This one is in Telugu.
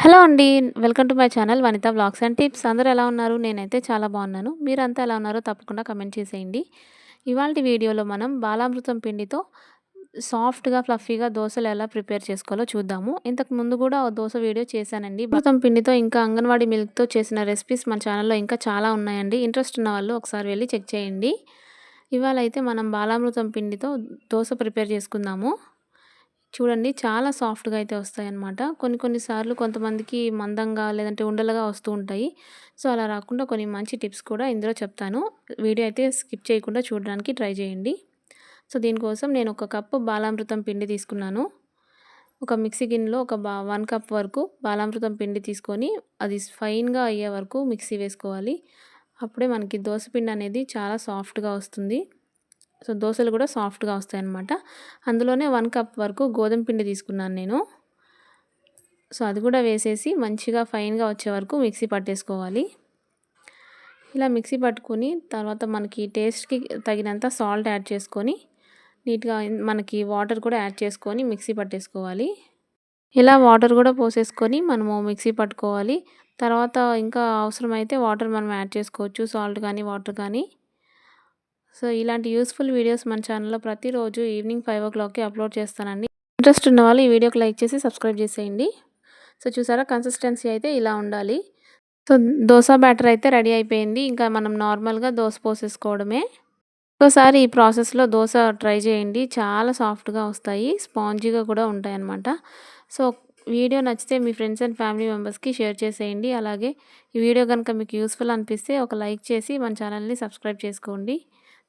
హలో అండి. Welcome to my channel Vanitha blogs and tips. అందరూ ఎలా ఉన్నారు? నేనైతే చాలా బాగున్నాను. మీరంతా ఎలా ఉన్నారో తప్పకుండా కమెంట్ చేసేయండి. ఇవాల్టి వీడియోలో మనం బాలామృతం పిండితో సాఫ్ట్‌గా, ఫ్లఫీగా దోశలు ఎలా ప్రిపేర్ చేసుకోవాలో చూద్దాము. ఇంతకు ముందు కూడా ఓ దోశ వీడియో చేశానండి. బాలామృతం పిండితో ఇంకా అంగన్వాడీ మిల్క్‌తో చేసిన రెసిపీస్ మన ఛానల్‌లో ఇంకా చాలా ఉన్నాయండి. ఇంట్రెస్ట్ ఉన్న వాళ్ళు ఒకసారి వెళ్ళి చెక్ చేయండి. ఇవాళ అయితే మనం బాలామృతం పిండితో దోశ ప్రిపేర్ చేసుకుందాము. చూడండి చాలా సాఫ్ట్‌గా అయితే వస్తాయన్నమాట. కొన్ని కొన్ని సార్లు కొంతమందికి మందంగా లేదంటే ఉండలుగా వస్తూ ఉంటాయి. సో, అలా రాకుండా కొన్ని మంచి టిప్స్ కూడా ఇందులో చెప్తాను. వీడియో అయితే స్కిప్ చేయకుండా చూడడానికి ట్రై చేయండి. సో, దీనికోసం నేను ఒక కప్పు బాలామృతం పిండి తీసుకున్నాను. ఒక మిక్సీ గిన్నెలో ఒక బా వన్ కప్ వరకు బాలామృతం పిండి తీసుకొని అది ఫైన్‌గా అయ్యే వరకు మిక్సీ వేసుకోవాలి. అప్పుడే మనకి దోస పిండి అనేది చాలా సాఫ్ట్‌గా వస్తుంది. సో, దోశలు కూడా సాఫ్ట్‌గా వస్తాయన్నమాట. అందులోనే వన్ కప్ వరకు గోధుమ పిండి తీసుకున్నాను నేను. సో, అది కూడా వేసేసి మంచిగా ఫైన్‌గా వచ్చే వరకు మిక్సీ పట్టేసుకోవాలి. ఇలా మిక్సీ పట్టుకొని తర్వాత మనకి టేస్ట్‌కి తగినంత సాల్ట్ యాడ్ చేసుకొని నీట్‌గా మనకి వాటర్ కూడా యాడ్ చేసుకొని మిక్సీ పట్టేసుకోవాలి. ఇలా వాటర్ కూడా పోసేసుకొని మనము మిక్సీ పట్టుకోవాలి. తర్వాత ఇంకా అవసరమైతే వాటర్ మనం యాడ్ చేసుకోవచ్చు. సాల్ట్ కానీ, వాటర్ కానీ. సో, ఇలాంటి యూస్‌ఫుల్ వీడియోస్ మన ఛానల్‌లో ప్రతిరోజు ఈవినింగ్ 5:00కి అప్లోడ్ చేస్తానండి. ఇంట్రెస్ట్ ఉన్న వాళ్ళు ఈ వీడియోకి లైక్ చేసి సబ్స్క్రైబ్ చేసేయండి. సో, చూసారా కన్సిస్టెన్సీ అయితే ఇలా ఉండాలి. సో, దోశ బ్యాటర్ అయితే రెడీ అయిపోయింది. ఇంకా మనం నార్మల్‌గా దోశ పోసేసుకోవడమే. ఒకసారి ఈ ప్రాసెస్‌లో దోశ ట్రై చేయండి. చాలా సాఫ్ట్‌గా వస్తాయి. స్పాంజీగా కూడా ఉంటాయన్నమాట. సో, వీడియో నచ్చితే మీ ఫ్రెండ్స్ అండ్ ఫ్యామిలీ మెంబర్స్‌కి షేర్ చేసేయండి. అలాగే ఈ వీడియో కనుక మీకు యూస్‌ఫుల్ అనిపిస్తే ఒక లైక్ చేసి మన ఛానల్‌ని సబ్స్క్రైబ్ చేసుకోండి.